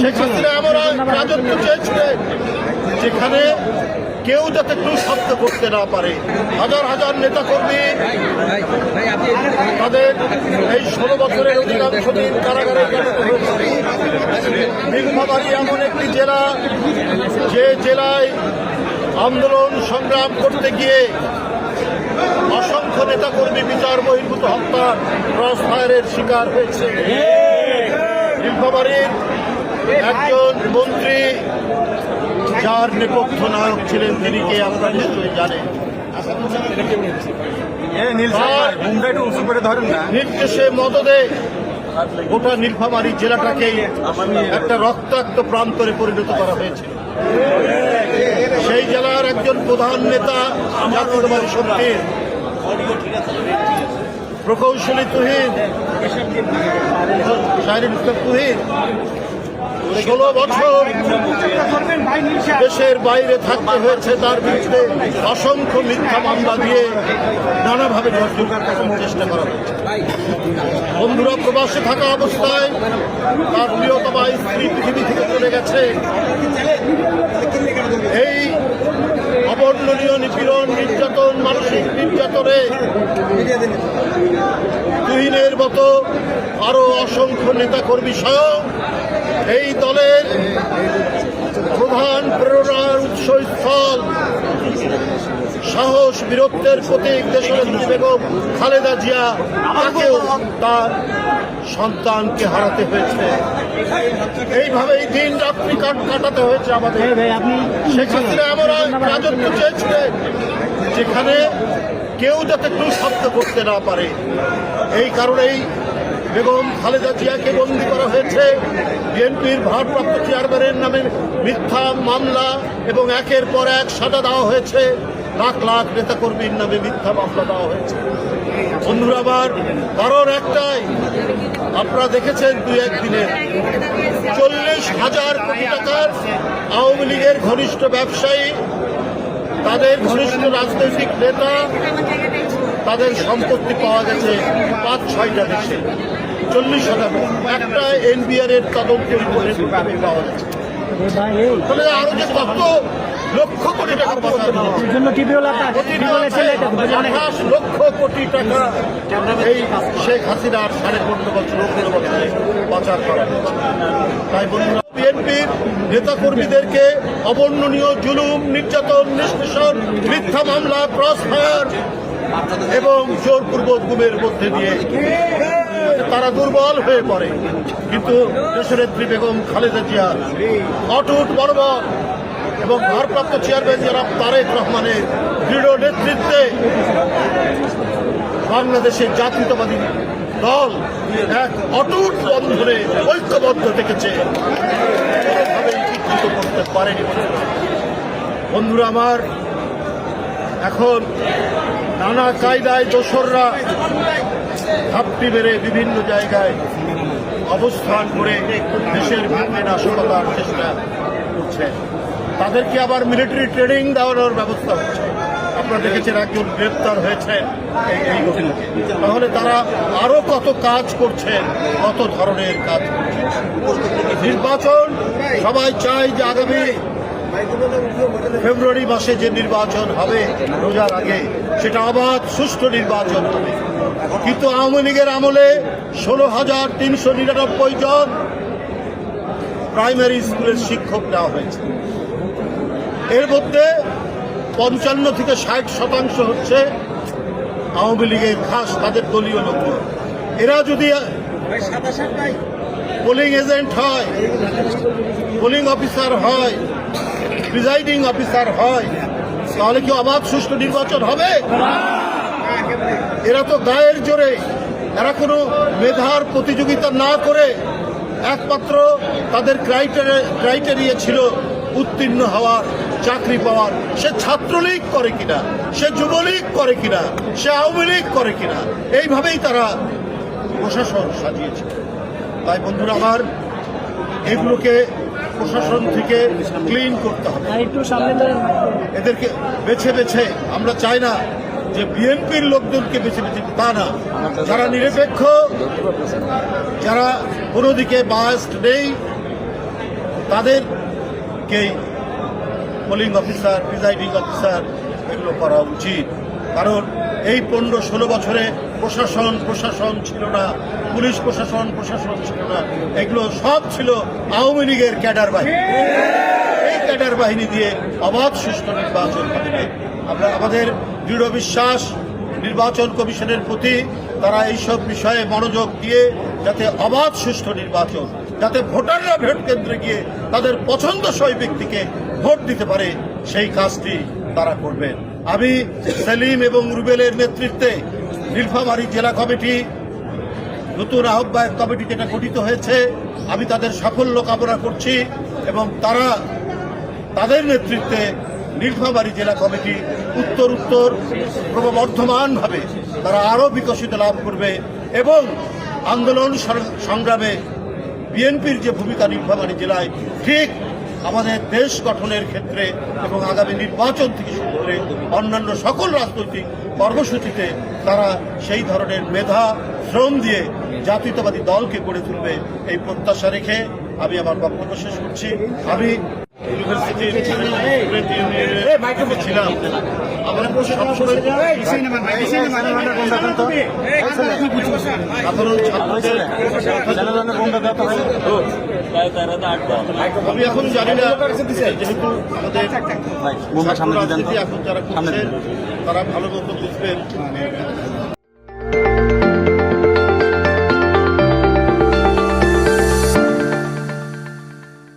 শেখ এমন রাজত্ব চেয়েছিলেন যেখানে কেউ যাতে কেউ শব্দ করতে না পারে। হাজার হাজার নেতা কর্মী তাদের এই ষোলো বছরের অধিকাংশ দিন কারাগারে নীলফামারী এমন একটি জেলা, যে জেলায় আন্দোলন সংগ্রাম করতে গিয়ে অসংখ্য নেতাকর্মী বিচার বহির্ভূত হত্যা ক্রস ফায়ারের শিকার হয়েছে। নীলফামারীর একজন মন্ত্রী যার নেপথ্য নায়ক ছিলেন তিনি কে আপনারা নিশ্চয়ই জানেন নির্দেশে মদদে গোটা নীলফামারী জেলাটাকে একটা রক্তাক্ত প্রান্তরে পরিণত করা হয়েছে। সেই জেলার একজন প্রধান নেতা জাতীয়তাবাদী শক্তির প্রকৌশলী তুহিন ইসলাম তুহিন ষোলো বছর দেশের বাইরে থাকতে হয়েছে, তার বিরুদ্ধে অসংখ্য মিথ্যা মামলা দিয়ে নানাভাবে চেষ্টা করা হয়েছে। বন্ধুরা, প্রবাসে থাকা অবস্থায় তার প্রিয়তমা স্ত্রী পৃথিবী থেকে চলে গেছে। এই অবর্ণনীয় নিপীড়ন, নির্যাতন, মানসিক নির্যাতনে তুহিনের মতো আরও অসংখ্য নেতাকর্মী স্বয়ং এই দলের প্রধান প্রেরণার উৎসস্থল সাহস বীরত্বের প্রতীক দেশনেত্রী বেগম খালেদা জিয়া তাকেও তার সন্তানকে হারাতে হয়েছে। এইভাবেই দিন রাত্রি কাট- কাটাতে হয়েছে আমাদের। শেখ হাসিনা এমন রাজত্ব চেয়েছিলেন যেখানে কেউ যাতে কেউ শব্দ করতে না পারে। এই কারণেই বেগম খালেদা জিয়াকে বন্দী করা হয়েছে। বিএনপির ভারপ্রাপ্ত চেয়ারম্যানের নামে মিথ্যা মামলা এবং একের পর এক সাজা দেওয়া হয়েছে। লাখ লাখ নেতাকর্মীর নামে মিথ্যা মামলা দেওয়া হয়েছে। বন্ধুরা আমার কারণ একটাই আপনারা দেখেছেন দুই একদিনে চল্লিশ হাজার কোটি টাকার আওয়ামী লীগের ঘনিষ্ঠ ব্যবসায়ী, তাদের ঘনিষ্ঠ রাজনৈতিক নেতা, তাদের সম্পত্তি পাওয়া গেছে পাঁচ ছয়টা দেশে। চল্লিশ হাজার একটা এনবিআর এর তদন্ত রিপোর্টের পাওয়া আরও যে কত লক্ষ কোটি টাকা আঠাশ লক্ষ? কোটি টাকা। এই শেখ হাসিনার সাড়ে পনেরো বছর পনেরো বছরে পাচার করা হয়েছে। তাই বন্ধুরা বিএনপির নেতাকর্মীদেরকে অবর্ণনীয় জুলুম নির্যাতন নিষ্পেষণ মিথ্যা মামলা ক্রস ফায়ার এবং জোরপূর্বক গুমের মধ্যে দিয়ে তারা দুর্বল হয়ে পড়ে। কিন্তু দেশনেত্রী বেগম খালেদা জিয়া অটুট বর্বর এবং ভারপ্রাপ্ত চেয়ারম্যান জনাব তারেক রহমানের দৃঢ় নেতৃত্বে বাংলাদেশের জাতীয়তাবাদী দল এক অটুট বন্ধনে ঐক্যবদ্ধ থেকেছে। করতে পারেনি বন্ধুরা আমার, এখন নানা কায়দায় দোসররা ঘাপটি মেরে বিভিন্ন জায়গায় অবস্থান করে দেশের বিরুদ্ধে নাশকতার চেষ্টা করছে। তাদেরকে আবার মিলিটারি ট্রেনিং দেওয়ানোর ব্যবস্থা হচ্ছে। আপনারা দেখেছেন একজন গ্রেপ্তার হয়েছেন এই ঘটনাকে তাহলে তারা আরও কত কাজ করছেন কত ধরনের কাজ করছেন নির্বাচন সবাই চায় যে আগামী ফেব্রুয়ারি মাসে যে নির্বাচন হবে রোজার আগে, সেটা আবার সুষ্ঠু নির্বাচন হবে। কিন্তু আওয়ামী লীগের আমলে ষোলো হাজার তিনশো নিরানব্বই জন প্রাইমারি স্কুলের শিক্ষক দেওয়া হয়েছে। এর মধ্যে পঞ্চান্ন থেকে ষাট শতাংশ হচ্ছে আওয়ামী লীগের খাস তাদের দলীয় লোক এরা যদি পোলিং এজেন্ট হয় পোলিং অফিসার হয় প্রিজাইডিং অফিসার হয়, তাহলে কি অবাধ সুষ্ঠু নির্বাচন হবে? এরা তো গায়ের জোরে। এরা কোনো মেধার প্রতিযোগিতা না করে একমাত্র তাদের ক্রাইটেরিয়া ছিল উত্তীর্ণ হওয়ার, চাকরি পাওয়ার। সে ছাত্রলীগ করে কিনা, সে যুবলীগ করে কিনা, সে আওয়ামী লীগ করে কিনা, এইভাবেই তারা প্রশাসন সাজিয়েছে। তাই বন্ধুরা আমার, এগুলোকে প্রশাসন থেকে ক্লিন করতে হবে। সামনে এদেরকে বেছে বেছে আমরা চাই না যে বিএনপির লোকজনকে বেছে বেছে তা না। যারা নিরপেক্ষ যারা কোনো দিকে বায়াস্ট নেই তাদেরকেই পোলিং অফিসার প্রিজাইডিং অফিসার এগুলো করা উচিত। কারণ এই পনেরো ষোলো বছরে প্রশাসন প্রশাসন ছিল না, পুলিশ প্রশাসন প্রশাসন ছিল না। এগুলো সব ছিল আওয়ামী লীগের ক্যাডার বাহিনী। এই ক্যাডার বাহিনী দিয়ে অবাধ সুষ্ঠু নির্বাচন হবে। আমরা আমাদের দৃঢ় বিশ্বাস, নির্বাচন কমিশনের প্রতি তারা এইসব বিষয়ে মনোযোগ দিয়ে যাতে অবাধ সুষ্ঠু নির্বাচন, যাতে ভোটাররা ভোট কেন্দ্রে গিয়ে তাদের পছন্দসই ব্যক্তিকে ভোট দিতে পারে, সেই কাজটি তারা করবেন। আমি সেলিম এবং রুবেলের নেতৃত্বে নীলফামারী জেলা কমিটি নতুন আহ্বায়ক কমিটি যেটা গঠিত হয়েছে, আমি তাদের সাফল্য কামনা করছি এবং তারা তাদের নেতৃত্বে নীলফামারী জেলা কমিটি উত্তর উত্তর ক্রমবর্ধমানভাবে তারা আরও বিকশিত লাভ করবে এবং আন্দোলন সংগ্রামে বিএনপির যে ভূমিকা নীলফামারী জেলায়, ঠিক আমাদের দেশ গঠনের ক্ষেত্রে এবং আগামী নির্বাচন থেকে শুরু করে অন্যান্য সকল রাজনৈতিক কর্মসূচিতে তারা সেই ধরনের মেধা, শ্রম দিয়ে জাতীয়তাবাদী দলকে গড়ে তুলবে এই প্রত্যাশা রেখে আমি আমার বক্তব্য শেষ করছি। আমি ইউনিভার্সিটির ছিলাম আমরা সবসময় সাধারণ ছাত্রদের আমি এখন জানি না যেহেতু আমাদের এখন যারা তারা ভালো মতো বুঝবেন।